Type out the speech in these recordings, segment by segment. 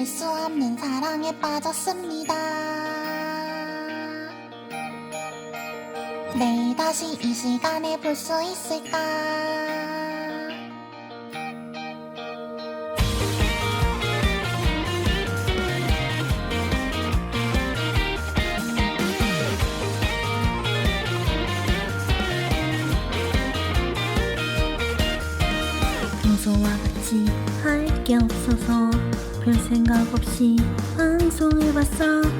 잊을 수 없는 사랑에 빠졌습니다. 내일 다시 이 시간에 볼 수 있을까? 생각 없이 방송해봤어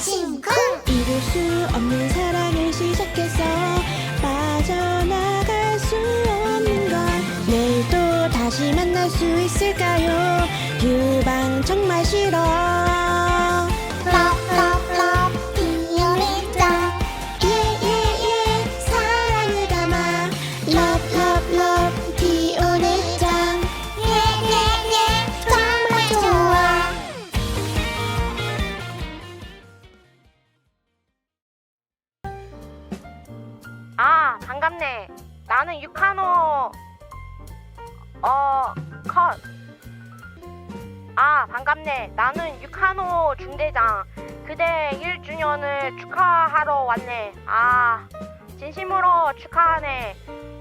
심쿵 이룰 수 없는 사랑을 시작해서 빠져나갈 수 없는 건 내일 또 다시 만날 수 있을까요? 유방 정말 싫어 반갑네. 나는 유카노. 어, 컷. 아, 반갑네. 나는 유카노 중대장. 그대 1주년을 축하하러 왔네. 아, 진심으로 축하하네.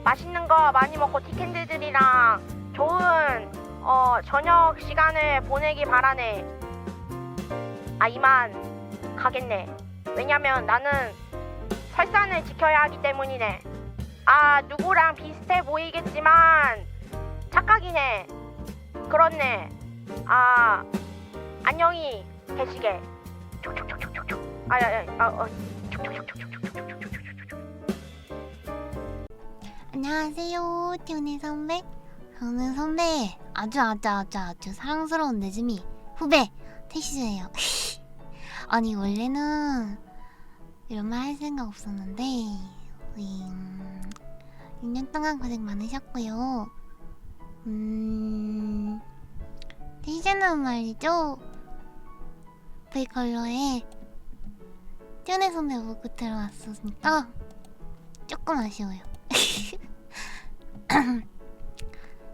맛있는 거 많이 먹고 티켓들이랑 좋은 어, 저녁 시간을 보내기 바라네. 아, 이만 가겠네. 왜냐면 나는 설산을 지켜야 하기 때문이네. 아, 누구랑 비슷해 보이겠지만 착각이네. 그렇네. 아, 안녕히 계시게. 안녕하세요 티오니 선배 저는 선배 아주 아주 아주 아주 사랑스러운 내즈미 후배 태시즈예요 아니 원래는 이런 말 할 생각 없었는데 음, 6년 동안 고생 많으셨고요. 음 태시즈는 말이죠. V컬러에 티오니 선배 보고 들어왔으니까 조금 아쉬워요.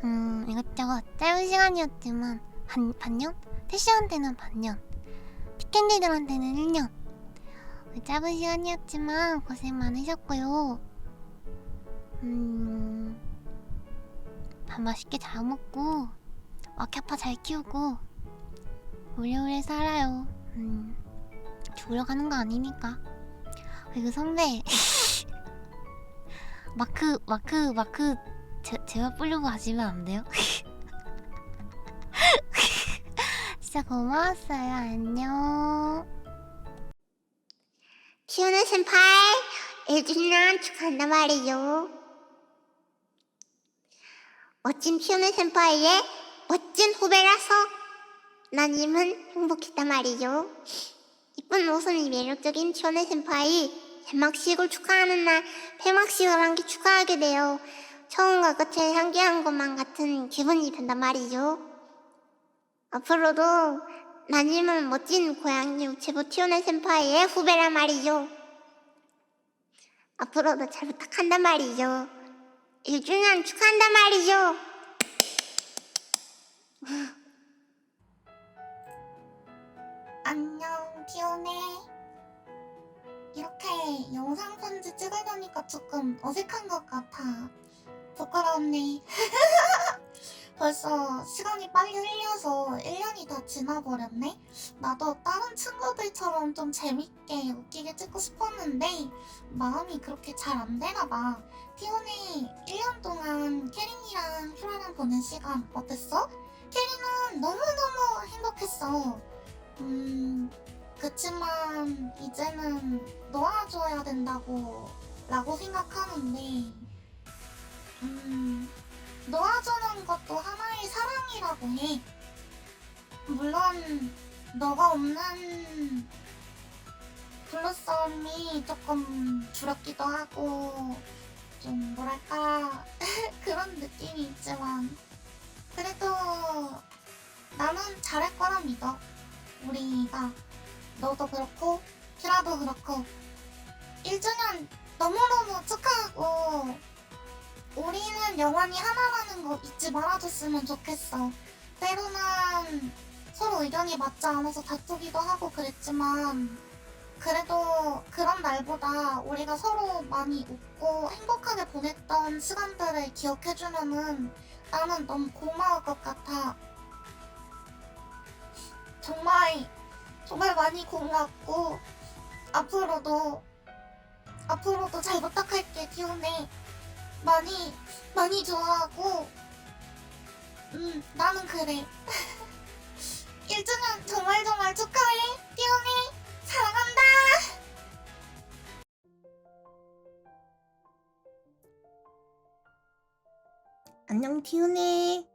음, 이것저것 짧은 시간이었지만 반, 반년? 태시한테는 반년. 티캔디들한테는 1년 짧은 시간이었지만 고생 많으셨고요 음... 밥 맛있게 잘 먹고 와키아파 잘 키우고 오래오래 살아요 음... 죽으러 가는 거 아니니까 그리고 선배 마크 마크 마크 제, 제가 뿌려고 하시면 안 돼요? 진짜 고마웠어요. 안녕. 피오네 senpai 1주년 축하한단 말이죠. 멋진 피오네 senpai의 멋진 후배라서 나님은 행복했단 말이죠. 이쁜 모습이 매력적인 피오네 senpai 개막식을 축하하는 날 폐막식을 한게 축하하게 돼요. 처음과 끝에 향기한 것만 같은 기분이 든단 말이죠. 앞으로도 나님은 멋진 고양이 우체부 티오네 센파이의 후배란 말이죠. 앞으로도 잘 부탁한단 말이죠. 1주년 축하한단 말이죠. 안녕, 티오네. 이렇게 영상 편지 찍으려니까 조금 어색한 것 같아. 부끄럽네. 벌써 시간이 빨리 흘려서 1년이 다 지나버렸네? 나도 다른 친구들처럼 좀 재밌게 웃기게 찍고 싶었는데 마음이 그렇게 잘 안 되나봐. 티오니 1년 동안 캐린이랑 휴라랑 보낸 시간 어땠어? 캐린은 너무너무 행복했어. 음, 그치만 이제는 놓아줘야 된다고 라고 생각하는데 음 것도 하나의 사랑이라고 해. 물론 너가 없는 블루썸이 조금 줄었기도 하고 좀 뭐랄까 그런 느낌이 있지만 그래도 나는 잘할 거라 믿어. 우리가 너도 그렇고 키라도 그렇고 1주년 너무너무 축하하고 우리는 영원히 하나라는 거 잊지 말아줬으면 좋겠어. 때로는 서로 의견이 맞지 않아서 다투기도 하고 그랬지만 그래도 그런 날보다 우리가 서로 많이 웃고 행복하게 보냈던 시간들을 기억해주면은 나는 너무 고마울 것 같아. 정말 정말 많이 고맙고 앞으로도 앞으로도 잘 부탁할게 디오네 많이 많이 좋아하고 음 나는 그래. 1주년 정말 정말 축하해. 디오네 사랑한다. 안녕 티우네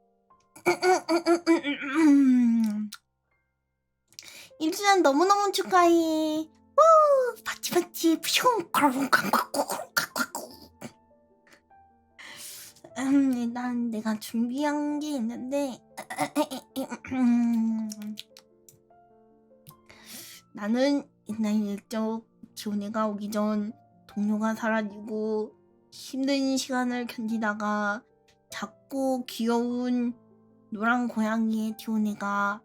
1주년 너무너무 축하해. 우 파치 파치 푸숑 꽉꽉꽉꽉꽉꽉 음, 일단 내가 준비한 게 있는데 나는 옛날 일적 지원이가 오기 전 동료가 사라지고 힘든 시간을 견디다가 작고 귀여운 노란 고양이의 티오네가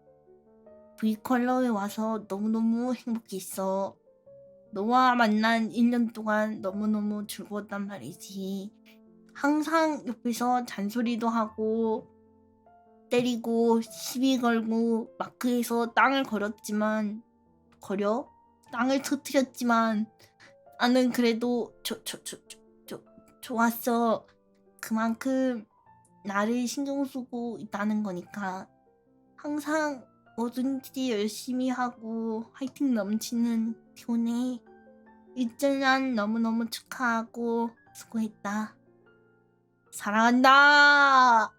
V컬러에 와서 너무너무 행복했어. 너와 만난 1년 동안 너무너무 즐거웠단 말이지. 항상 옆에서 잔소리도 하고 때리고 시비 걸고 마크에서 땅을 걸었지만 거려 땅을 터트렸지만 나는 그래도 저, 저, 저, 저, 저, 좋았어. 그만큼 나를 신경 쓰고 있다는 거니까 항상 뭐든지 열심히 하고 화이팅 넘치는 티오네 1주년 너무너무 축하하고 수고했다. 사랑한다.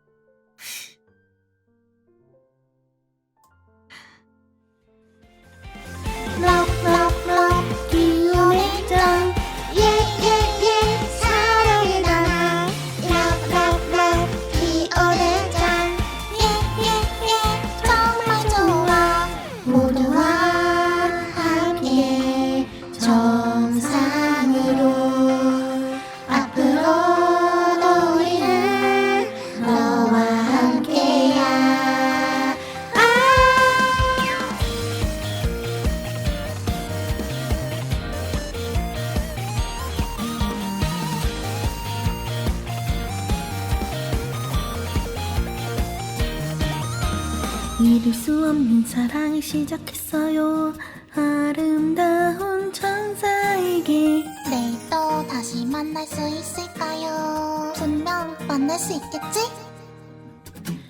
믿을 수 없는 사랑이 시작했어요. 아름다운 천사에게 내일 또 다시 만날 수 있을까요? 분명 만날 수 있겠지?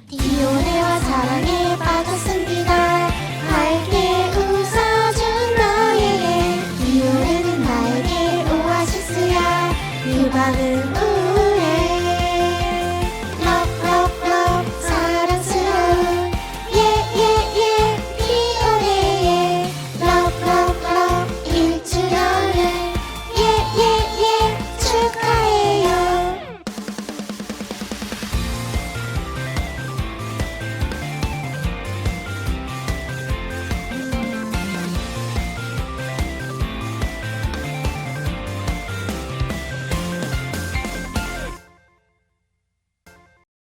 디오레와 사랑에 빠졌습니다. 밝게 웃어준 너에게. 디오레는 나에게 오아시스야. 이 밤은